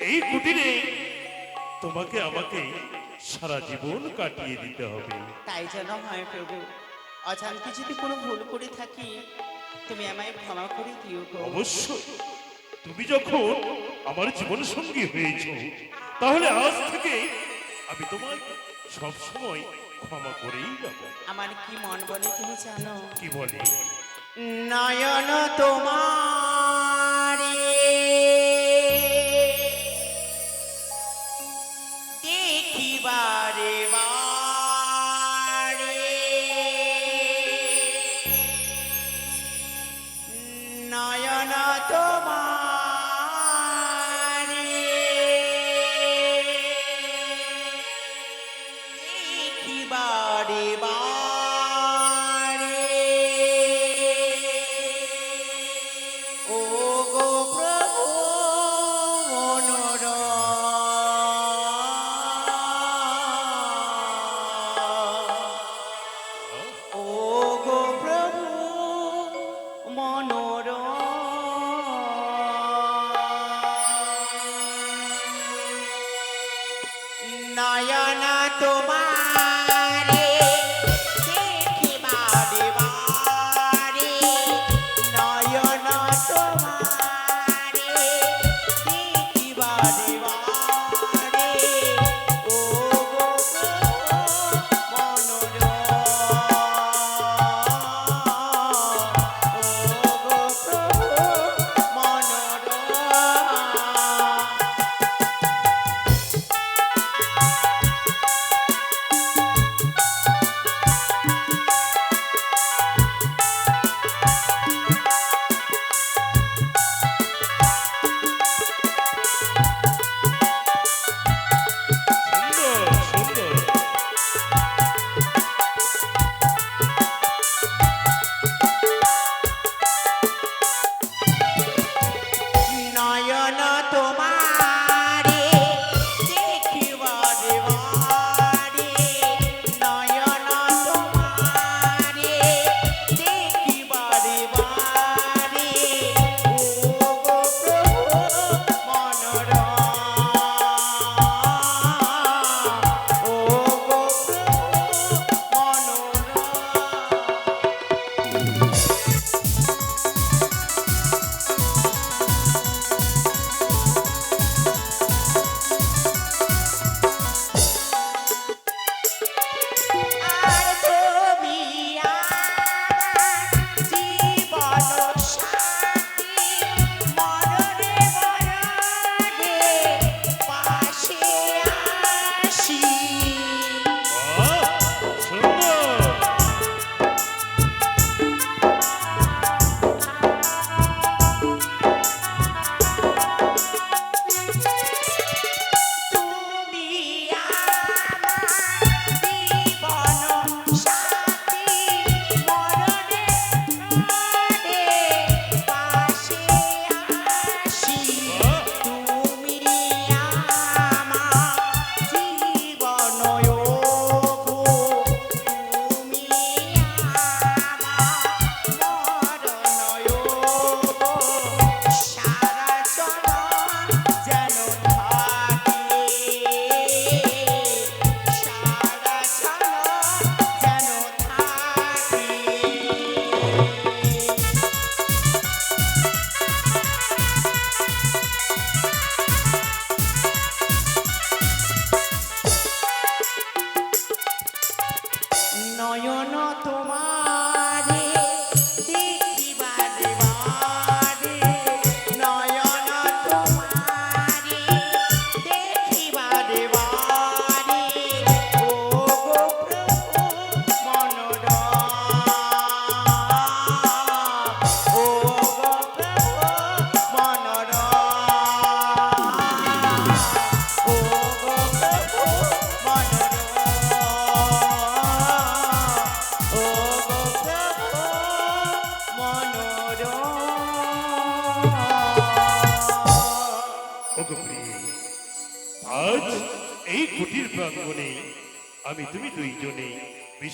এই কুটিরে তোমাকে আমাকে সারা জীবন কাটিয়ে দিতে হবে। তাই যেন হয় প্রভু। অজান্তে যদি কোনো ভুল করে থাকি তুমি আমায় ক্ষমা করে দিও গো। অবশ্য তুমি যখন আমার জীবন সঙ্গী হয়েছ তাহলে আজ থেকে আমি তোমার সব সময় ক্ষমা করেই যাব আমার কি মন বলে তুমি জানো? কি বলে? নয়ন তোমার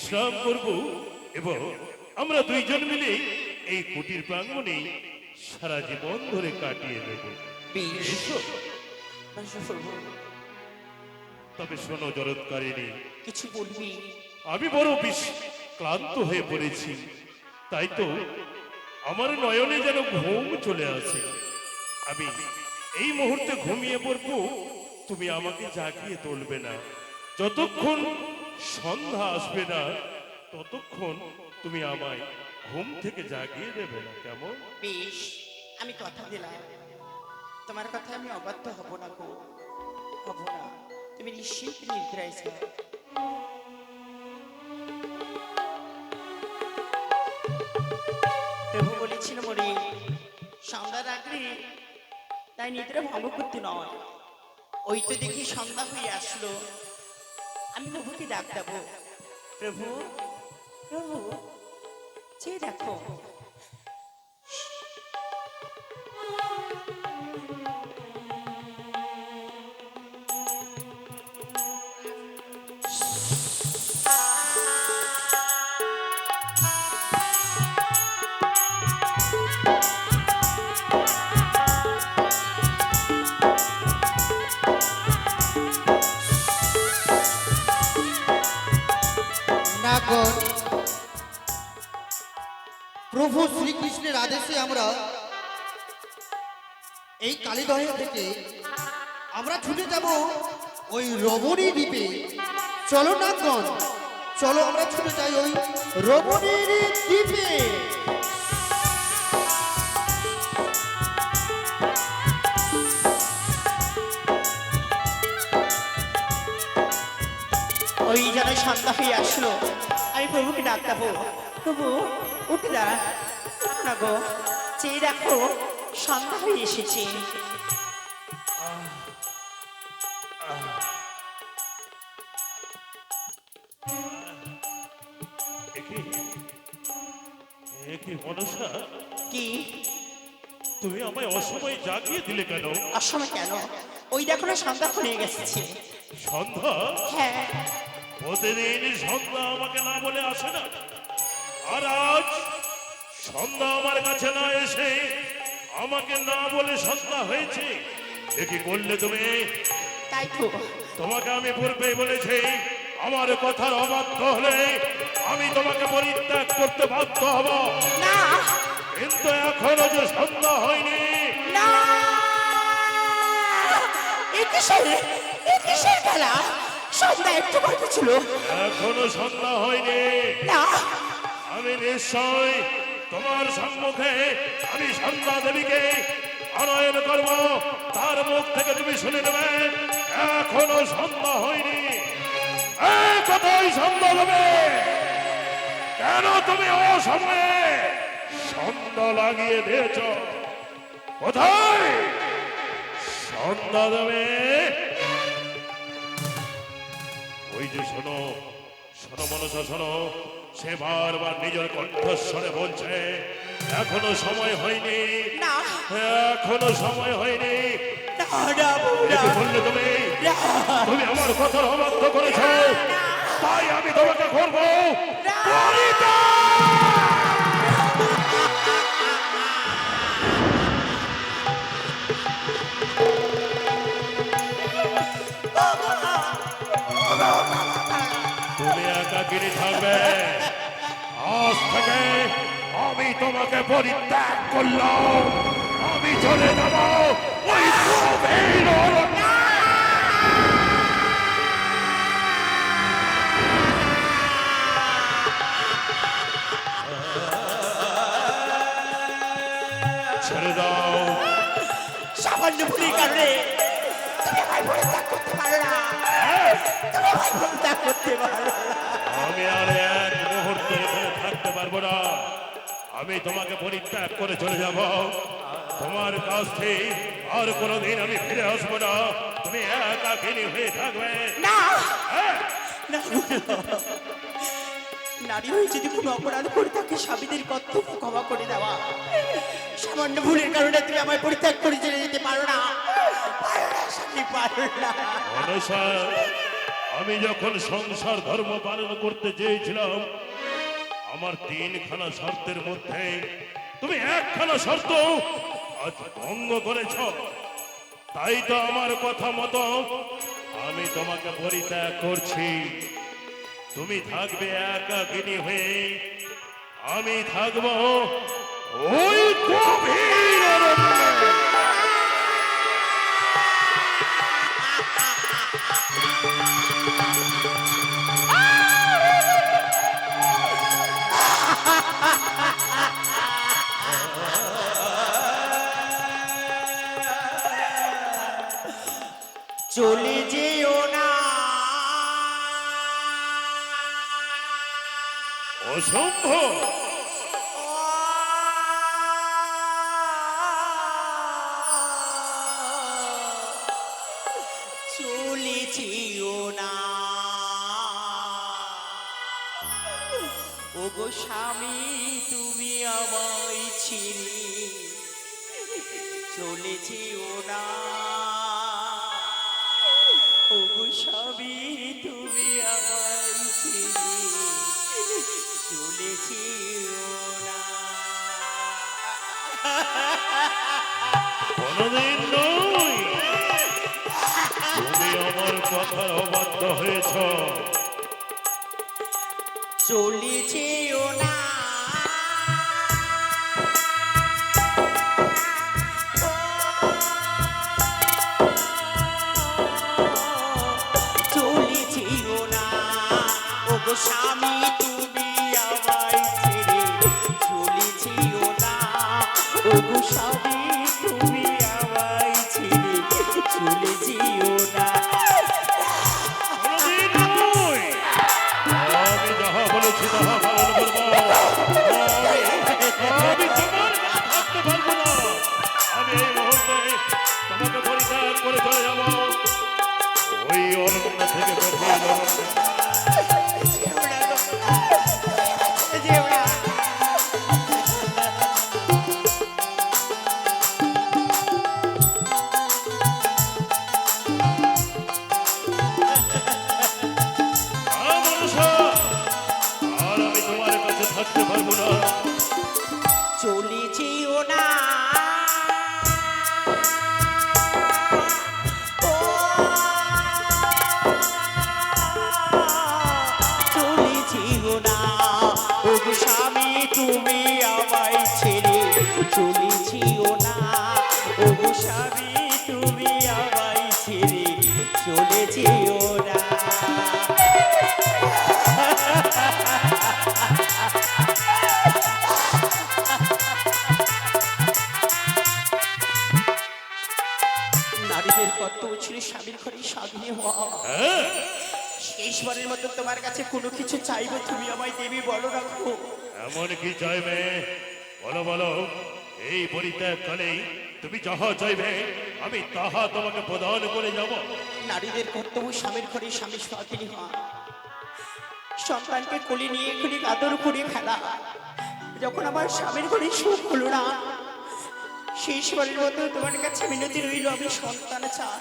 বিশ্রাম করব এবং আমরা দুইজন মিলে এই কুটির প্রাঙ্গণে সারা জীবন ধরে কাটিয়ে দেব। তবে শোনো জরৎকারিণী। কিছু বলবি? আমি বড় বিশ ক্লান্ত হয়ে পড়েছি। তাই তো আমার নয়নে যেন ঘুম চলে আসে। আমি এই মুহূর্তে ঘুমিয়ে পড়ব তুমি আমাকে জাগিয়ে তুলবে না। যতক্ষণ সন্ধ্যা আসবে না, ততক্ষণ তুমি আমায় ঘুম থেকে জাগিয়ে দেবে না, কেমন? বেশ, আমি কথা দিলাম। তোমার কথা আমি অবাধ্য হব না গো। হব না। তুমি নিশ্চিত নিদ্রায় যাও। প্রভু বলেছিল মরে সন্ধ্যার আগে তাই নিদ্রা ভঙ্গ করতে নয়। ওই তো দেখি সন্ধ্যা হয়ে আসলো। আমি প্রভুকে ডাক দেবো। প্রভু প্রভু চেয়ে দেখো। প্রভু শ্রীকৃষ্ণের আদেশে আমরা এই কালীদহে থেকে আমরা ছুটে যাব ওই রমণী দ্বীপে। চলো নাগন চলো আমরা ছুটে যাই ওই রমণীর দ্বীপে। ওই যেন সন্ধ্যা হয়ে আসলো আমি প্রভুকে ডাক দেবো। প্রভু উঠে দাঁড়া। না গো চেয়ে দেখো সন্ধ্যা হয়ে এসেছে। কি? তুমি আমায় অসময়ে জাগিয়ে দিলে কেন? অসময় কেন? ওই দেখো না সন্ধ্যা হয়ে গেছে। সন্ধ্যা? হ্যাঁ। প্রতিদিন সন্ধ্যা আমাকে না বলে আসে না। আর আজ সন্ধ্যা আমার কাছে না এসে আমাকে না বলে সন্ধ্যা হয়েছে। কি করলে তুমি? তাই তো। তোমাকে আমি পূর্বেই বলেছি আমার কথার অবাধ্য হলে আমি তোমাকে পরিত্যাগ করতে বাধ্য হব। না। কিন্তু এখনও যে সন্ধ্যা হয়নি না। সন্ধ্যা একটু ছিল। এখনও সন্ধ্যা হয়নি। না। আমি নিশ্চয় তোমার সম্মুখে আমি সন্ধ্যা দেবীকে আনয়ন করব। তার মুখ থেকে তুমি শুনে নেবে, এখনও সন্ধ্যা হয়নি। কোথায় সন্ধ্যা দেবে কেন তুমি অসময়ে সন্ধ্যা লাগিয়ে দিয়েছ? কোথায়? সন্ধ্যা দেবে? ওই যে শোনো শোনো মনসা, শোনো। সে বারবার নিজের কণ্ঠস্বরে বলছে এখনও সময় হয়নি। না। এখনও সময় হয়নি। বললে তুমি তুমি আমার কথা অবাধ্য করেছ। তাই আমি তোমাকে করব। একাকিনী থাকবে। আজ থেকে আমি তোমাকে পরিত্যাগ করলাম। আমি চলে যাব ওই। ছেড়ে দাও। সামান্য ভুলের কারণে তুমি আমার পরিত্যাগ করতে পারো না। তুমি আমার পরিত্যাগ করতে পারো না। আমি তোমাকে পরিত্যাগ করে চলে যাব। তোমার কাছ থেকে আর কোনোদিন আমি ফিরে আসব না। তুমি একাকিনী হয়ে থাকবে। না? নারী হয়ে যদি কোনো অপরাধ করে থাকে স্বামীদের কর্তব্য ক্ষমা করে দেওয়া? সামান্য ভুলের কারণে তুমি আমার পরিত্যাগ করে চলে যেতে পারো না। আমি যখন সংসার ধর্ম পালন করতে চেয়েছিলাম আমার তিনখানা শর্তের মধ্যে। তুমি একখানা শর্ত আজ ভঙ্গ করেছ। তাই তো আমার কথা মতো আমি তোমাকে পরিত্যাগ করছি। তুমি থাকবে একাকিনী হয়ে। আমি থাকব ওই গভীর চলে যেও না। অসম্ভব। চলে যেও না। ও গো স্বামী তুমি আমায় ছিড়ে চলে যেও না। আমায় ছিড়ে চলে যেও না কোনদিন নয় তুমি আমার কথার অবাধ্য হয়েছ। চলে না চলে যেও না। স্বামী, তুমি আমায় ছেড়ে চলে না। নারীদের কর্তব্য ছিল স্বামীর ঘরে স্বাধীন হওয়া। শেষবারের মতো তোমার কাছে কোনো কিছু চাইব, তুমি আমায় দেবী, বলো রাখো এমন কি চাইবে? বলো বলো। এই পরিত্যাগ কালেই তুমি যাহা চাইবে আমি তাহা তোমাকে প্রদান করে যাব। নারীদের কর্তব্য স্বামীর ঘরে স্বামী স্বাধীন হওয়া। সন্তানকে কোলে নিয়ে খুলি আদর করে খেলা যখন আমার স্বামীর ঘরে সুখ হলো না সেই শেষবারের মতো তোমার কাছে মিনতি রইল আমি সন্তান চাই।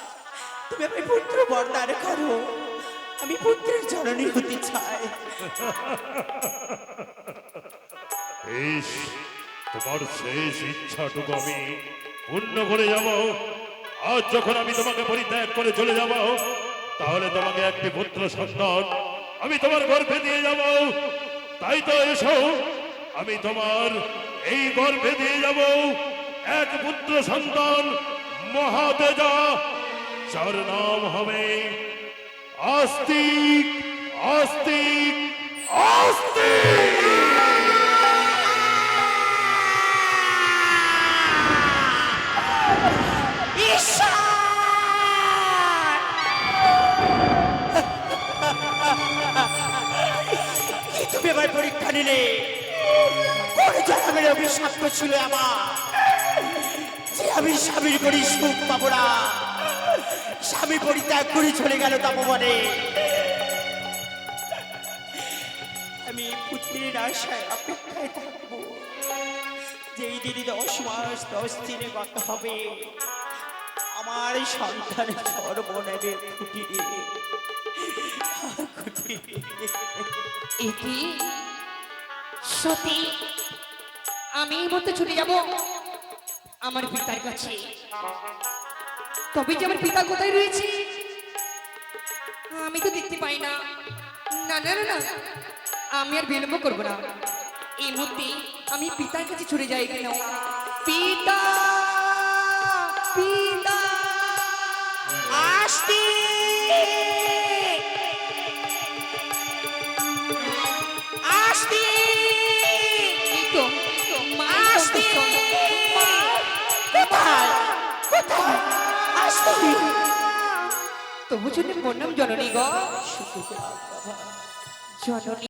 তুমি আমি পুত্র বর্দার করো। আমি পুত্রের জননী হতে চাই। তোমার শেষ ইচ্ছাটুকু আমি পূর্ণ করে যাব। আজ যখন আমি তোমাকে পরিত্যাগ করে চলে যাব, তাহলে তোমাকে একটি পুত্র সন্তান আমি তোমার গর্ভে দিয়ে যাব। তাই তো এসো, আমি তোমার এই গর্ভে দিয়ে যাব। এক পুত্র সন্তান মহাতেজা, যার নাম হবে আস্তিক আস্তিক আস্তিক। ছিল আমার। যে আমি স্বামীর করি সুখ পাবো না, স্বামী পরিত্যাগ করে চলে গেল তপবনে আমি পুত্রের আশায় অপেক্ষায় থাকব। যেই দিনই দশ মাস, দশ দিনে গত হবে, আমার সন্তান সর্বনামে ফুটিয়ে এটি সতী আমি এই মুহূর্তে ছুটে যাব আমার পিতার কাছে। তবে যে আমার পিতা কোথায় রয়েছে, আমি তো দেখতে পাই না। না না না আমি আর বিলম্ব করব না। এই মুহূর্তে আমি পিতার কাছে ছুটে যাই কেন? পিতা পিতা আসতে তবু জন্য প্রণাম জননী গ। জননী